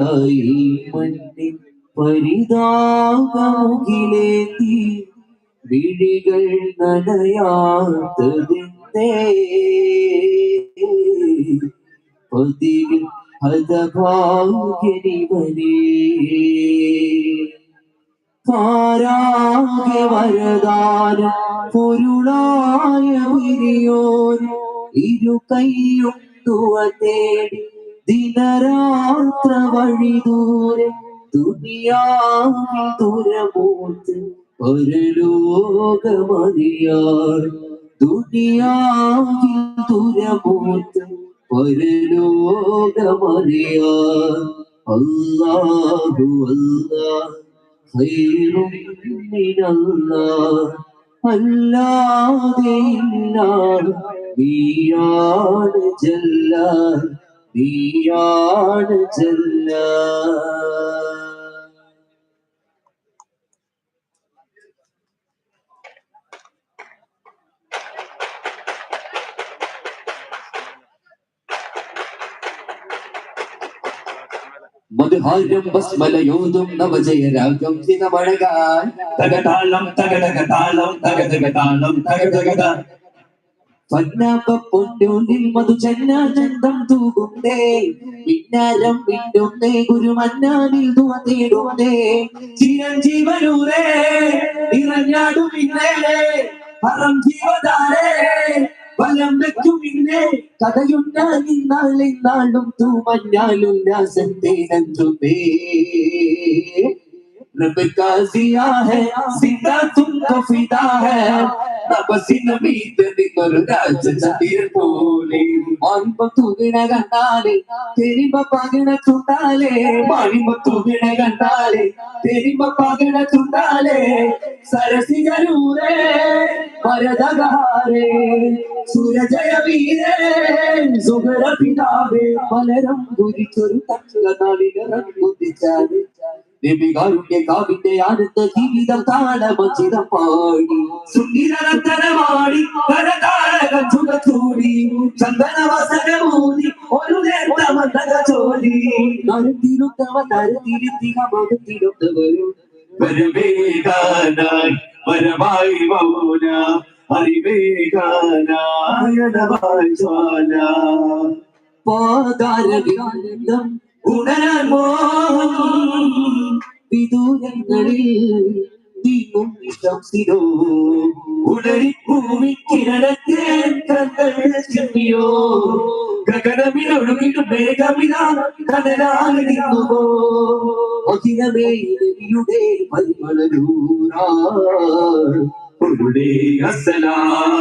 ഈ പരിതാപമുഖിലേത്തി വിഴികൾ നനയാത്തതിന്റെ പതിവിൽ ഹതഭാഗ്യനിവനേ പാരാകെ വരദാന പൊരുളായ വിരിയോൻ ഇരു കൈയും തേടി ദിനരാത്ര വഴി ദൂരെ ദുനിയാവിൽ ലോകമതിയാർ ദുനിയാവിൽ ദുരമൂത്ത് ഒരു അല്ലാഹു അല്ലാ അല്ലാതെ ഇല്ലാഹ് നീയാണ് ജല്ല മധുഹാരം ബസ്മലയോതും നവജയരാഗം ചിതമഴകാൻ തകതാളം തകതകതാളം തകതകതാളം തകതകത പൊന്നുള്ളിൽ മധുചന്ന ചന്തം തൂകുന്നേ പിന്നാരം വിട്ടുന്നേ ഗുരുമന്നാനിൽ തുവ തേടുന്നേ ചിരഞ്ജീവനൂരേ നിറഞ്ഞാടും ഇന്നേ ഹറം ജീവതാരേ വലം വെക്കും ഇന്നേ കഥയുണ്ട നിന്നാളിന്നാളും തൂമഞ്ഞാലുല്ലാസത്തെ നന്ദുമേ रब का जिया है जिंदा तुमको फिदा है നബസിന മീതനിന്നൊരു രാജചതിർ പോലെ മാണിമ്പ തൂകിണ കണ്ടാലേ തെരിമ്പ പകിണ ചുണ്ടാലേ മാണിമ്പ തൂകിണ കണ്ടാലേ തെരിമ്പ പകിണ ചുണ്ടാലേ സരസികരൂരേ വരദകാരേ സൂരജയ വീരേ സുഹര പിതാവേ മലരം കുരിച്ചൊരു തക്ഷ നാളികരം കുതിച്ചാലേ നബികാരുടെ കാവിന്റെ അടുത്ത ജീവിതം താളമചിതം പാടി സുന്ദരത്തരമാടി കരതാരകം ചുടച്ചൂടി ചന്ദന വസനമൂതി ഒരു നേർത്ത മന്ദക ചോദി നരത്തിരുത്തവ തരത്തിരുത്തിക മകത്തിരുത്തവരും വരവേകാനായി വരവായി മൗന അറിവേകാനായ ജ്വാല. പാതാരവിന്ദം ഉണരാൻ മോഹം വിദൂരങ്ങളിൽ നീങ്ങും ശംസിരോ ഉടരി ഭൂമി കിരണത്തെ കങ്ങൾ ചെമ്മിയോ ഗഗനമിലൊഴുകിടും മേഘമിത കടലായി നിന്നുവോ. അഖിലമേ നബിയുടെ പരിമളരൂരാ പൊരുളേ അസ്സലാം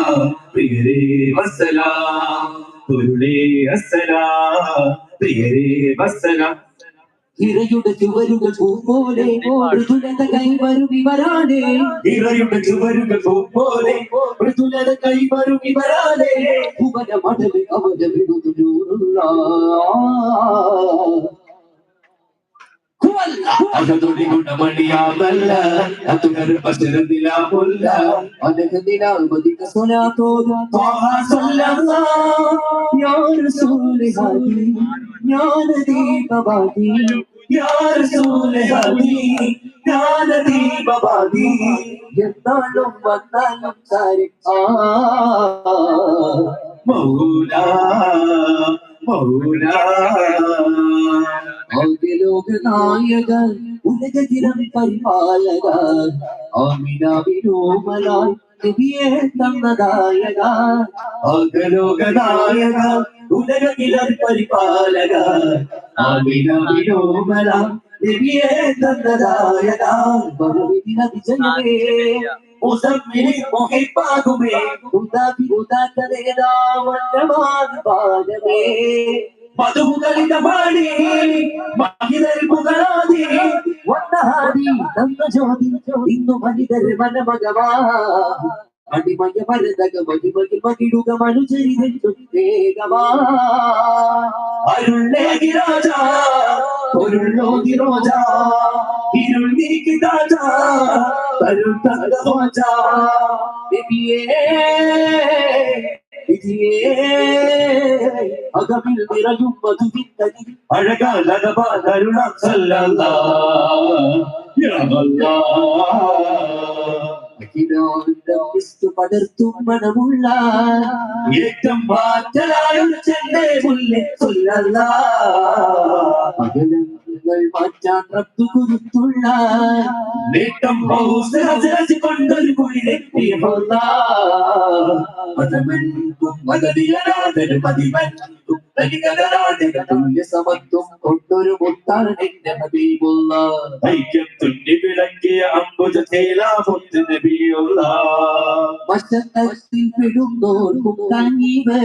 പ്രിയരേ വസ്സലാം പൊരുളേ അസ്സലാം ഇരയുടെ ചുവരുകൾ പൂപോലെ മൃദുലത കൈവരും ഇവരാണേ ഇറയുടെ ചുവരുകൾ പോലെ മൃദുലത കൈവരും ഇവരാണേ ഭുവന മടൽ അവന വിടുന്നൂറുള്ള അകതൊടി ഗുണമണിയാമല്ല അതുകർ പശരത്തിലാമുല്ല അനഘനിലാമതിക സ്വലാത്തോതും ത്വാഹ സല്ലല്ലാഹ് യാ റസൂലേ ഹദി ജ്ഞാന ദീപവാദി യാ റസൂലേ ഹദീ യാ നദീബവാദി എന്നാലും വന്നാലും സാരി ആ. മൗലാ മൗലാ ലോക നായക ഉലകിരം പരിപാലക ആമിനാവിനോമലായി നബിയെ തന്നദായക അകലോകനായക ഉലകിലർ പരിപാലക ആമിന വിനോമല നബിയെ തന്നദായക ബഹുവിധിന വിജയമേ മുസമ്മിനി മുഹിപ്പാകുമേ ഉദാപി ഉദാത്തതേതാവന്നമാതി പാദമേ മധുകളിത പാടി മഹിതൽ പുകളാതി വന്നഹാരി തന്ന ജ്യോതി ഇന്നു മനിതർ മനമകവാ. അടിമയ മരതക മഹിമയിൽ മകിടുക അരുളേകി രാജ പൊരുളോകി റോജ ഇരുൾ നീക്കി താജ തരുൾ അകമിൽ നിറയും മധുവിന്തനി അഴകാൽ അകപാതരുണം സല്ലല്ലാ. പടർത്തും മണമുള്ള ഏറ്റം പാറ്റലായും ചെന്നേ മുല്ലേ സല്ലല്ലാ. അകലം പകലങ്ങൾ മാറ്റാൻ റബ്ബ് കുരുത്തുള്ള നേട്ടം ഹൗസ് കൊണ്ടൊരു കുഴിലെത്തിയുള്ള പദമെൻകും മദതിയനാഥന് മതിമൻകും തനികനാഥന് തുല്യ സമത്വം കൊണ്ടൊരു മുത്താണ് നിന്റെ ഹബീബുള്ള. ഐക്യം തുന്നി വിളക്കിയ അമ്പുജ തേലാമുത്ത് നബിയുള്ള. വശത്തിൽ പെടുന്നോർക്കും കനിവ്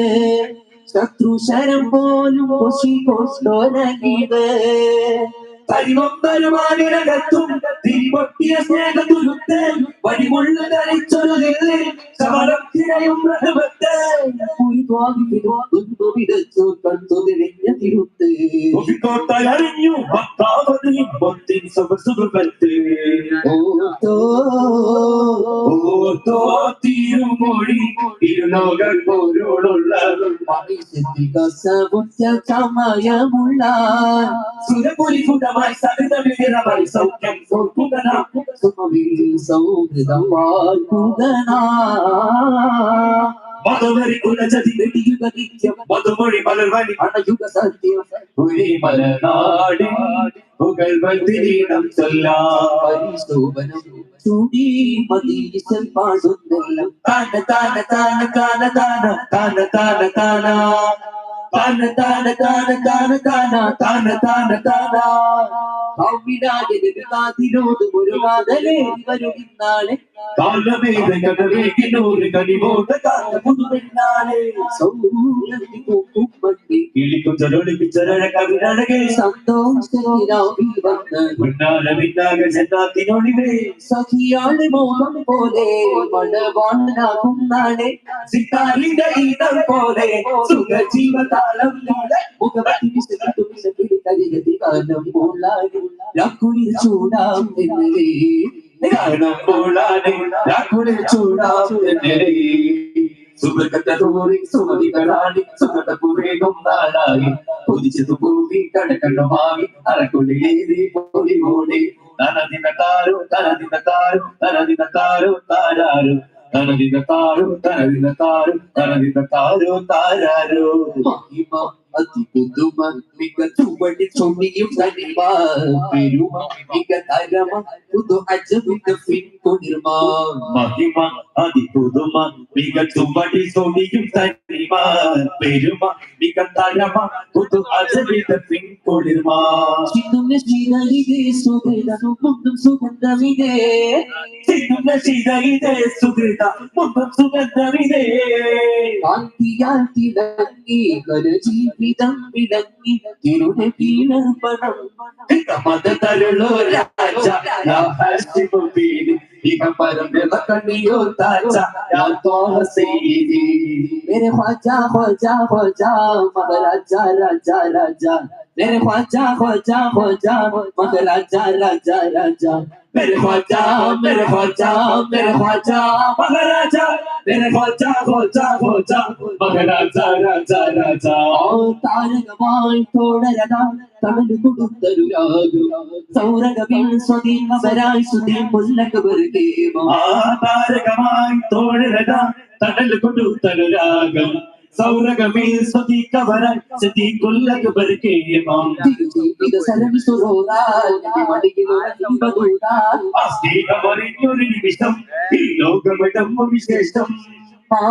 ശത്രുശരം പോലും പൊശി പൊസ്തോനകിത് കരിമമ്പരുമാനിടകത്തും തിരി പൊട്ടിയ സ്നേഹത്തുരുത്ത് വഴിമുള്ള ധരിച്ചൊരുകേ സമരത്തിനയും പ്രഥമത്തെ. തിരുമൊഴി ഇരുനോകൾ പോരോടുള്ള. സമയമുള്ള ഇരുലോകൾ പോരോടുള്ളതും സമയമുള്ള സുരപുരി കൂട്ടമായി സകൃതമായി സൗഖ്യം സൗഖ്യനാ സൗഹൃദം വാഴ്ത്തുകനാ മതവരി കുലചതി വെടിയുക നിത്യം. മധുമൊഴി മലർവഴി അണയുക സത്യം. കുഴി മലനാടി പുകഴ്വതിരീടം ചൊല്ലാം. പരിശോഭനം ചൂടി മതീശൻ പാടുന്നെല്ലാം. താന താന താന താന താന താന താന താന. താന താന താന താന താന താന ഒരു കാതലേ വരുന്നാളെ കാലമേത കടവേകിനൂറ് കണിവോട്ട കാലമുതു പിന്നാലെ സൗരത്തിക്കുമ്മണ്ടി കിളിക്കുച്ചലൊടുക്കി ചരഴ കവിടഴകെ സന്തോഷത്തിനാവി വന്ന് പിന്നാലെ പിന്നാകെ ചെന്നാത്തിനൊളിവേ സഖിയാളെ മോഹം പോലെ മണവാണനാകും നാളെ സിത്താരിന്റെ ഈതം പോലെ സുഖജീവകാലം മുഖപത്തി വിശദത്തു വിശപ്പിടി കരികതി കാലം മൂളായി. ചൂടാം എന്നേ സുഖത്തോറി സുമതികളാടി സുഖതപുവേഗം നാളായി. കൊതിച്ചതു പൂവി കടക്കണ്ണുമായി അറക്കുള്ളിലേറി പോലി ഓടി. തനതിന താരോ തനതിന താരോ തനതിന താരോ താരാരോ. തനതിന താരോ തനതിന താരോ തനതിന താരോ താരാരോ മഹിമ അതി പുതുമ മിക ചുവടി ചൊടിയും തനിമ പെരുമ മിക തരമ പുതു അജമിക ഫിൻകുനിർമ മഹിമ അതി പുതുമ മിക ചുവടി ചൊടിയും തനിമ പെരുമ മിക തരമ പുതു അജമിക ഫിൻകുനിർമ ചിന്നുന്ന ശീതലിതേ സുഹൃത മുണ്ടും സുഗന്ധമിതേ ചിന്നുന്ന ശീതലിതേ സുഹൃത മുണ്ടും സുഗന്ധമിതേ കാന്തിയാൽ തിളങ്ങി കരജീവി കരജീവിതം വിളങ്ങി തിരുടെ കീഴർപ്പണം മത തരുളോ രാജ യാ ഹാഷിമു ബീനി ഇക പരമ്പര കണ്ണിയോ താച്ച യാ തോഹ സീതി मेरे ख्वाजा ख्वाजा ख्वाजा महाराजा राजा राजा मेरे ख्वाजा ख्वाजा ख्वाजा महाराजा राजा राजा मेरे ख्वाजा मेरे ख्वाजा मेरे ख्वाजा महाराजा मेरे ख्वाजा ख्वाजा ख्वाजा महाराजा राजा राजा താരകമായി തോടരതാ തമിഴ് കൊടുത്തൊരു രാഗം സൗരകവിൽ സ്വതീമരായി സുധീ മുല്ലകബർഗേമ ആ താരകമായി തോഴരത തടൽ കൊടുത്തരു രാഗം ಸೌರಗಮೇ ಸ್ವತಿ ಕವರ ಸತಿ ಕೊಲ್ಲಕ ಬರಕೆ ಮಾಂ ತಿರುಚಿದ ಸಲವಿ ಸುರೋದಾಲ್ ಮಡಿಗಿನ ಇಂಬಗುಂಟಾಲ್ ಅಸ್ನೇಹ ಮರಿಯುರಿ ನಿಮಿಷಂ ಈ ಲೋಕಮಟಮ್ಮ ವಿಶೇಷಂ ಆ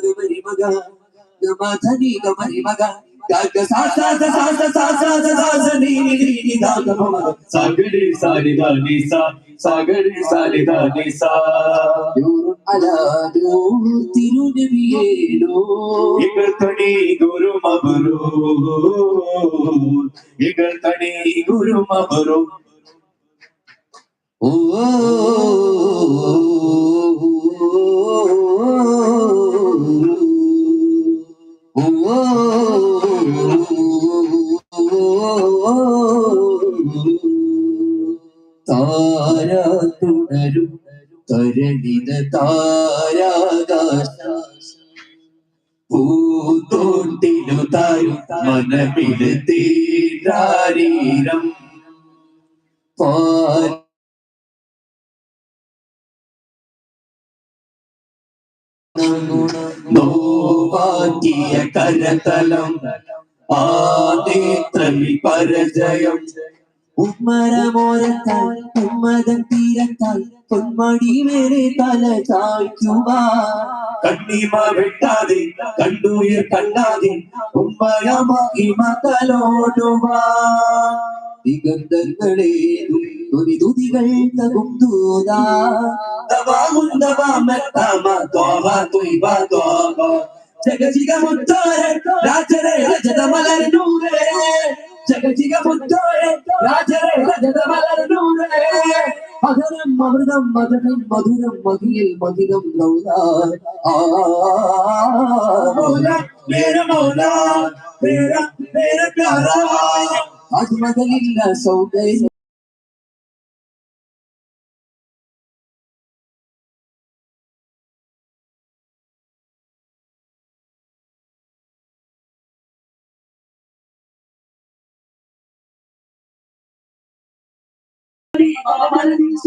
ಗಮರಿ ಮಗ ಗಮ ಧನಿ ಗಮರಿ ಮಗ Sagari Sarida Nisa Sagari Sarida Nisa Aladu Tiru Devienu Igartani Guru Maburu Igartani Guru Maburu Oh, oh, oh, oh, oh. മനമിൽ തീരാരീരം പാൽ നോവാക്കിയ കരതലം ആനേത്രമി പരജയം. ഉമ്മരമോരത്താൽ ഉമ്മതം തീരത്താൽ പൊന്മടി മേലെ തല ചായ്ക്കുവാ. കണ്ണീമ വെട്ടാതെ കണ്ണുയർ കണ്ടാതെ ഉമ്മയമാക്കി മക്കളോടുവാ ദിഗന്ധങ്ങളേതും തുതികൾ തകും ദൂതാ. ജഗജിക മുത്തോരെ രാജരെ രജത മലർന്നൂരേ ജഗജിക മുത്തോരെ രാജരെ രജത മലർന്നൂരേ മധുരം അമൃതം മധുരം മധുരം മകിയിൽ മകിതം ലൗലാ ആ.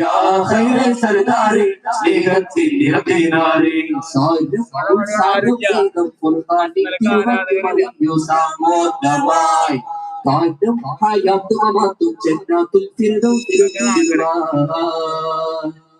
യാ ഖൈറ സർദാരി സ്നേഹത്തിൽ നിറത്തിനാരി സാരും സാരും വേഗം ഫുർഖാനിൽ തിരുവത്തി മറിഞ്ഞു സാമോദമായി കാറ്റും ഹയാത്തും അമാത്തും ജന്നാത്തുൽ ഫിർദൗസിൽ തിരുവാൻ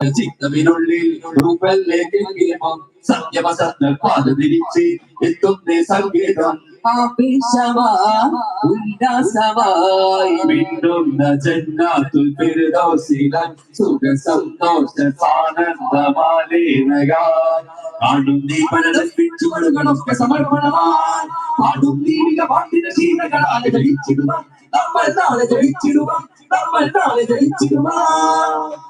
ചിത്തവിനുള്ളിൽ രൂപല്ലേക്ക് സത്യമസങ്ങൾ പാദതിരിച്ച് എത്തുന്ന സംഗീതം നമ്മൾ നാളെ ജയിച്ചിടുവാൻ നമ്മൾ നാളെ ജയിച്ചിടുവാൻ